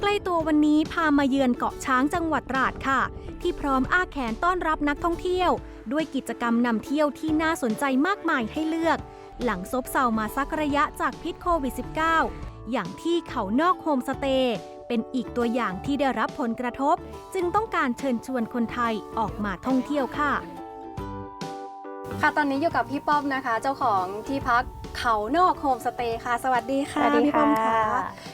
ใกล้ตัววันนี้พามาเยือนเกาะช้างจังหวัดตราดค่ะ ที่พร้อมอ้าแขนต้อนรับนักท่องเที่ยว ด้วยกิจกรรมนำเที่ยวที่น่าสนใจมากมายให้เลือก หลังซบเซามาสักระยะจากพิษโควิด -19 อย่างที่เขานอกโฮมสเตย์เป็นอีกตัวอย่างที่ได้รับผลกระทบ จึงต้องการเชิญชวนคนไทยออกมาท่องเที่ยวค่ะ ค่ะตอนนี้อยู่กับพี่ป้อมนะคะ เจ้าของที่พัก เขานอกโฮมสเตย์ค่ะ สวัสดีค่ะ สวัสดีพี่ป้อมค่ะ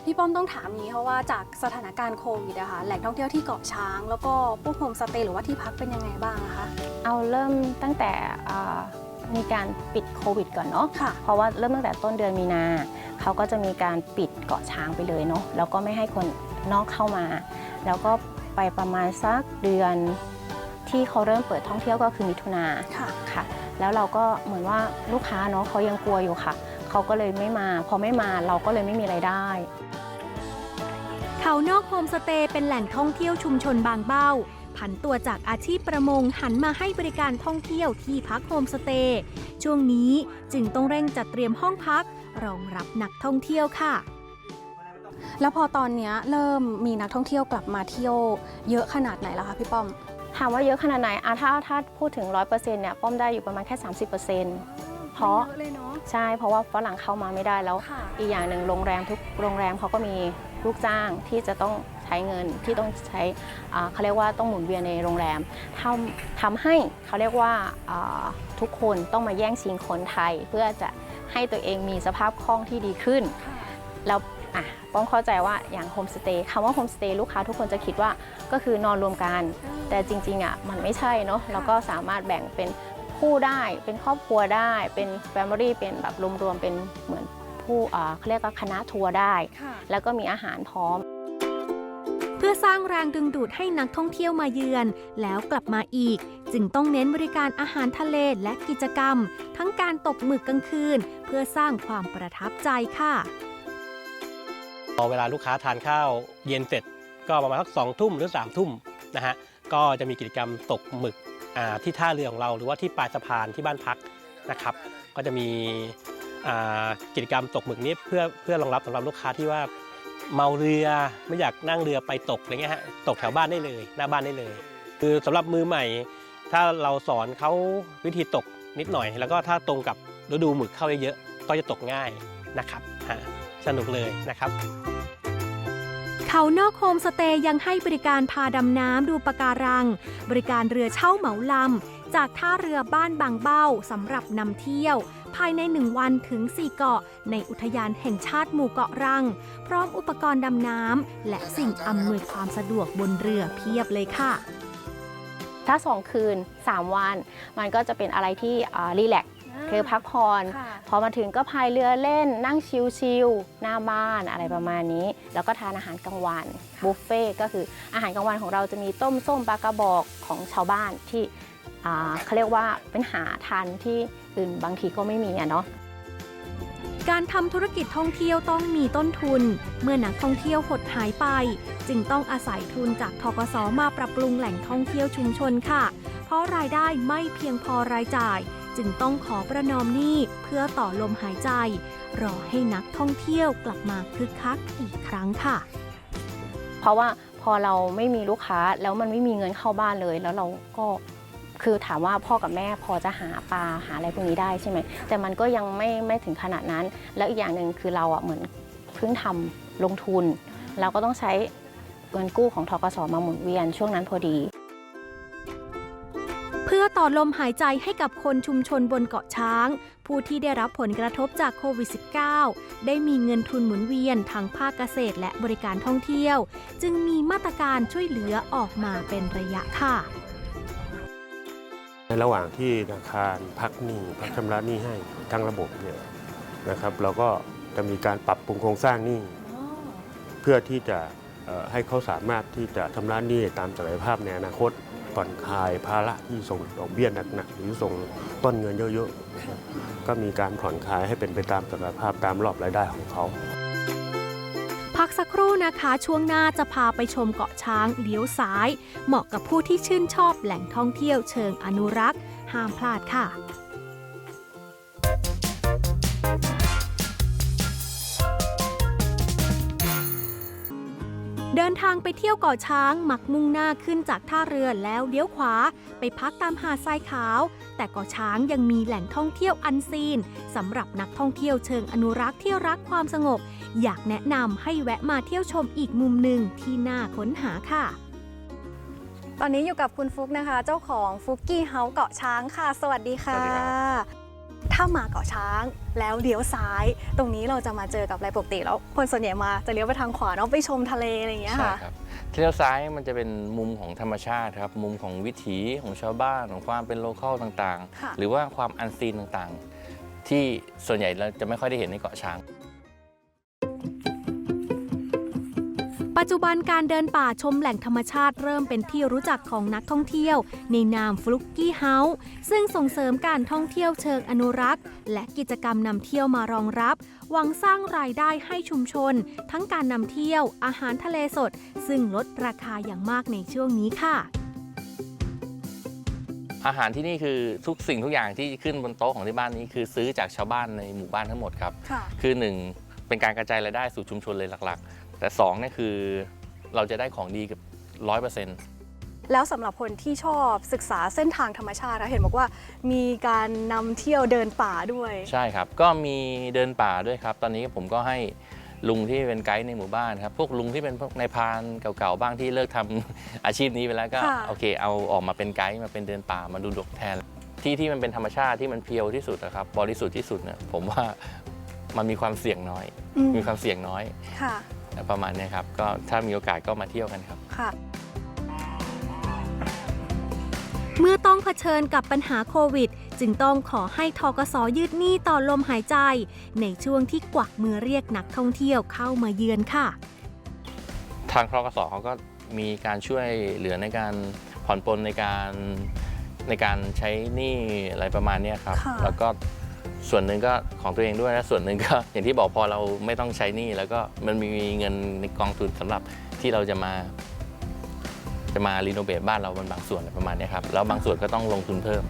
พี่ป้อมต้องถามนี้เพราะว่าจากสถานการณ์โควิดอะค่ะแหล่งท่องเที่ยวที่เกาะช้าง แล้วก็พวกโฮมสเตย์หรือว่าที่พักเป็นยังไงบ้างอะคะ เอาเริ่มตั้งแต่อ่ามีการปิดโควิดก่อนเนาะค่ะเพราะว่าเริ่มตั้งแต่ต้นเดือนมีนาเขาก็จะมีการปิดเกาะช้างไปเลยเนาะแล้วก็ไม่ให้คนนอกเข้ามา แล้วก็ไปประมาณสักเดือนที่เขาเริ่มเปิดท่องเที่ยวก็คือมิถุนาค่ะค่ะ แล้วเราก็เหมือนว่าลูกค้าเนาะเขายังกลัวอยู่ค่ะ เขาก็เลยไม่มา พอไม่มาเราก็เลยไม่มีไรายได้ เขานอกโฮมสเตย์เป็นแหล่งท่องเที่ยวชุมชนบางเบ้า ผันตัวจากอาชีพประมงหันมาให้บริการท่องเที่ยวที่พักโฮมสเตย์ช่วงนี้จึงต้องเร่งจัดเตรียมห้องพัก รองรับนักท่องเที่ยวค่ะแล้วพอตอนเนี้ยเริ่มมีนักท่องเที่ยวกลับมาเที่ยวเยอะขนาดไหนแล้วคะพี่ป้อมถามว่าเยอะขนาดไหนอะถ้าถ้าพูดถึง 100%เนี่ยป้อมได้อยู่ประมาณแค่ 30%เพราะเยอะเลยเนาะ ใช่เพราะว่าฝรั่งเข้ามาไม่ได้แล้ว ค่ะ อีกอย่างหนึ่งโรงแรมทุกโรงแรมเขาก็มีลูกจ้างที่จะต้องใช้เงินที่ต้องใช้อ่าเขาเรียกว่าต้องหมุนเวียนในโรงแรมทำทำให้เขาเรียกว่าอ่าทุกคนต้องมาแย่งชิงคนไทย เพื่อจะให้ตัวเองมีสภาพคล่องที่ดีขึ้น ค่ะ แล้ว อะป้องเข้าใจว่าอย่างโฮมสเตย์คำว่าโฮมสเตย์ลูกค้าทุกคนจะคิดว่าก็คือนอนรวมกัน แต่จริงๆอะมันไม่ใช่เนาะเราก็สามารถแบ่งเป็นคู่ได้ เป็นครอบครัวได้ เป็นแฟมิลี่เป็นแบบรวมๆเป็นเหมือนผู้อ่าเขาเรียกว่าคณะทัวร์ได้ค่ะแล้วก็มีอาหารพร้อม เพื่อสร้างแรงดึงดูดให้นักท่องเที่ยวมาเยือน แล้วกลับมาอีก จึงต้องเน้นบริการอาหารทะเลและกิจกรรม ทั้งการตกหมึกกลางคืน เพื่อสร้างความประทับใจค่ะ พอเวลาลูกค้าทานข้าวเย็นเสร็จ ก็ประมาณสักสองทุ่มหรือ3ามทุ่มนะฮะก็จะมีกิจกรรมตกหมึกที่ท่าเรือของเราหรือว่าที่ปลายสะพานที่บ้านพักนะครับก็จะมีกิจกรรมตกหมึกนี้เพื่อเพื่อรองรับสำหรับลูกค้าที่ว่าเมาเรือไม่อยากนั่งเรือไปตกอะไรเงี้ยฮะตกแถวบ้านได้เลย หน้าบ้านได้เลย คือสำหรับมือใหม่ ถ้าเราสอนเขาวิธีตกนิดหน่อย แล้วก็ถ้าตรงกับฤดูหมึกเข้าเยอะๆก็จะตกง่ายนะครับ สนุกเลยนะครับ เขานอกโฮมสเตย์ยังให้บริการพาดำน้ำดูปะการัง บริการเรือเช่าเหมาลำ จากท่าเรือบ้านบางเบ้าสำหรับนำเที่ยว ภายใน 1 วันถึง 4 เกาะ ในอุทยานแห่งชาติหมู่เกาะรัง พร้อมอุปกรณ์ดำน้ำและสิ่งอำนวยความสะดวกบนเรือเพียบเลยค่ะถ้า 2 คืน 3 วัน มันก็จะเป็นอะไรที่รีแลกซ์ คือพักผ่อนค่ะพอมาถึงก็พายเรือเล่น นั่งชิลๆหน้าบ้านอะไรประมาณนี้ แล้วก็ทานอาหารกลางวันบุฟเฟ่ต์ก็คืออาหารกลางวันของเราจะมีต้มส้มปลากระบอกของชาวบ้านที่อ่าเขาเรียกว่าเป็นหาทานที่อื่นบางทีก็ไม่มีอะเนาะการทำธุรกิจท่องเที่ยวต้องมีต้นทุน เมื่อนักท่องเที่ยวหดหายไป จึงต้องอาศัยทุนจากทกสมาปรับปรุงแหล่งท่องเที่ยวชุมชนค่ะ เพราะรายได้ไม่เพียงพอรายจ่าย จึงต้องขอประนอมหนี้เพื่อต่อลมหายใจ รอให้นักท่องเที่ยวกลับมาคึกคักอีกครั้งค่ะ เพราะว่าพอเราไม่มีลูกค้าแล้วมันไม่มีเงินเข้าบ้านเลย แล้วเราก็คือถามว่าพ่อกับแม่พอจะหาปลาหาอะไรพวกนี้ได้ใช่ไหมแต่มันก็ยังไม่ไม่ถึงขนาดนั้น แล้วอีกอย่างหนึ่งคือเราอะเหมือนเพิ่งทำลงทุน เราก็ต้องใช้เงินกู้ของทกสมาหมุนเวียนช่วงนั้นพอดี พื่อต่อลมหายใจให้กับคนชุมชนบนเกาะช้าง ผู้ที่ได้รับผลกระทบจากโควิด -19 ได้มีเงินทุนหมุนเวียนทางภาคเกษตรและบริการท่องเที่ยว จึงมีมาตรการช่วยเหลือออกมาเป็นระยะค่ะ ในระหว่างที่ธนาคารพักหนี้พักชำระหนี้ให้ทั้งระบบเนี่ยนะครับเราก็จะมีการปรับปรุงโครงสร้างหนี้เพื่อที่จะเอ่อให้เขาสามารถที่จะชำระหนี้ตามศักยภาพในอนาคต ผ่อนคลายภาระที่ส่งดอกเบี้ยหนักๆหรือส่งต้นเงินเยอะๆนะครับก็มีการผ่อนคลายให้เป็นไปตามศักยภาพตามรอบรายได้ของเขาพักสักครู่นะคะช่วงหน้าจะพาไปชมเกาะช้างเลี้ยวซ้าย เหมาะกับผู้ที่ชื่นชอบแหล่งท่องเที่ยวเชิงอนุรักษ์ ห้ามพลาดค่ะ เดินทางไปเที่ยวเกาะช้างมักมุ่งหน้าขึ้นจากท่าเรือแล้วเลี้ยวขวา ไปพักตามหาดทรายขาว แต่เกาะช้างยังมีแหล่งท่องเที่ยวอันซีนสำหรับนักท่องเที่ยวเชิงอนุรักษ์ที่รักความสงบ อยากแนะนำให้แวะมาเที่ยวชมอีกมุมหนึ่งที่น่าค้นหาค่ะ ตอนนี้อยู่กับคุณฟุกนะคะ เจ้าของฟุกกี้เฮาส์เกาะช้างค่ะ สวัสดีค่ะสวัสดีครับ ถ้ามาเกาะช้างแล้วเลี้ยวซ้าย ตรงนี้เราจะมาเจอกับอะไรปกติแล้ว คนส่วนใหญ่มาจะเลี้ยวไปทางขวาเนาะไปชมทะเลอะไรอย่างเงี้ยใช่ค่ะครับที่เลี้ยวซ้ายมันจะเป็นมุมของธรรมชาติครับ มุมของวิถีของชาวบ้านของความเป็นโลเคอลต่างค่ะ ๆ หรือว่าความอันซีนต่างๆ ที่ส่วนใหญ่เราจะไม่ค่อยได้เห็นในเกาะช้าง ปัจจุบันการเดินป่าชมแหล่งธรรมชาติเริ่มเป็นที่รู้จักของนักท่องเที่ยว ในนามฟลุกกี้เฮาส์ซึ่งส่งเสริมการท่องเที่ยวเชิงอนุรักษ์ และกิจกรรมนำเที่ยวมารองรับ หวังสร้างรายได้ให้ชุมชน ทั้งการนำเที่ยว อาหารทะเลสด ซึ่งลดราคาอย่างมากในช่วงนี้ค่ะ อาหารที่นี่คือทุกสิ่งทุกอย่างที่ขึ้นบนโต๊ะของที่บ้านนี้คือซื้อจากชาวบ้านในหมู่บ้านทั้งหมดครับ ค่ะ คือหนึ่งเป็นการกระจายรายได้สู่ชุมชนเลยหลักๆ แต่สองเนี่ยคือเราจะได้ของดีกับร้อยเปอร์เซ็นต์แล้วสำหรับคนที่ชอบศึกษาเส้นทางธรรมชาตินะเห็นบอกว่ามีการนำเที่ยวเดินป่าด้วย ใช่ครับ ก็มีเดินป่าด้วยครับ ตอนนี้ผมก็ให้ลุงที่เป็นไกด์ในหมู่บ้านครับ พวกลุงที่เป็นพวกนายพรานเก่าๆบ้างที่เลิกทำอาชีพนี้ไปแล้วก็ค่ะ โอเค เอาออกมาเป็นไกด์มาเป็นเดินป่ามาดูดกแทน ที่ที่มันเป็นธรรมชาติที่มันเพียวที่สุดนะครับบริสุทธิ์ที่สุดเนี่ยผมว่ามันมีความเสี่ยงน้อย อืมมีความเสี่ยงน้อย ค่ะ ประมาณเนี้ยครับ ก็ถ้ามีโอกาสก็มาเที่ยวกันครับ ค่ะ เมื่อต้องเผชิญกับปัญหาโควิด จึงต้องขอให้ทกสยืดหนี้ต่อลมหายใจ ในช่วงที่กวักมือเรียกนักท่องเที่ยวเข้ามาเยือนค่ะ ทางทกสเขาก็มีการช่วยเหลือในการผ่อนปลนในการในการใช้หนี้อะไรประมาณเนี้ยครับ ค่ะ แล้วก็ ส่วนหนึ่งก็ของตัวเองด้วยและส่วนหนึ่งก็ อย่างที่บอกพอเราไม่ต้องใช้หนี้แล้วก็มันมีเงินในกองทุนสำหรับที่เราจะมา จะมารีโนเวทบ้านเราเป็นบางส่วนอะไรประมาณเนี้ยครับแล้วบางส่วนก็ต้องลงทุนเพิ่ม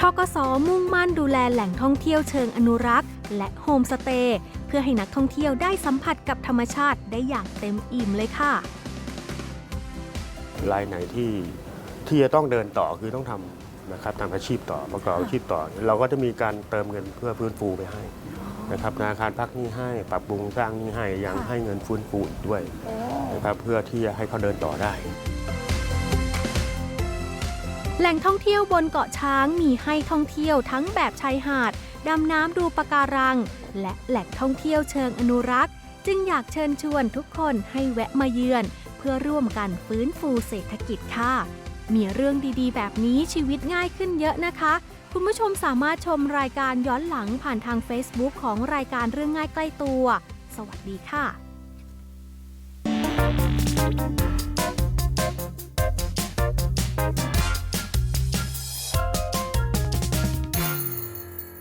ทกสมุ่งมั่นดูแลแหล่งท่องเที่ยวเชิงอนุรักษ์ และโฮมสเตย์เพื่อให้นักท่องเที่ยวได้สัมผัสกับธรรมชาติได้อย่างเต็มอิ่มเลยค่ะรายไหนที่ที่จะต้องเดินต่อคือต้องทำ นะครับทำอาชีพต่อประกอบอาชีพต่อ เราก็จะมีการเติมเงินเพื่อฟื้นฟูไปให้นะครับธนาคารพักหนี้ให้ปรับปรุงสร้างหนี้ให้ยังให้เงินฟื้นฟูอีกด้วยนะครับเพื่อที่จะให้เขาเดินต่อได้ แหล่งท่องเที่ยวบนเกาะช้างมีให้ท่องเที่ยวทั้งแบบชายหาดดำน้ำดูปะการัง และแหล่งท่องเที่ยวเชิงอนุรักษ์ จึงอยากเชิญชวนทุกคนให้แวะมาเยือน เพื่อร่วมกันฟื้นฟูเศรษฐกิจค่ะ มีเรื่องดีๆ แบบนี้ชีวิตง่ายขึ้นเยอะนะคะ คุณผู้ชมสามารถชมรายการย้อนหลังผ่านทาง Facebook ของรายการเรื่องง่ายใกล้ตัว สวัสดีค่ะ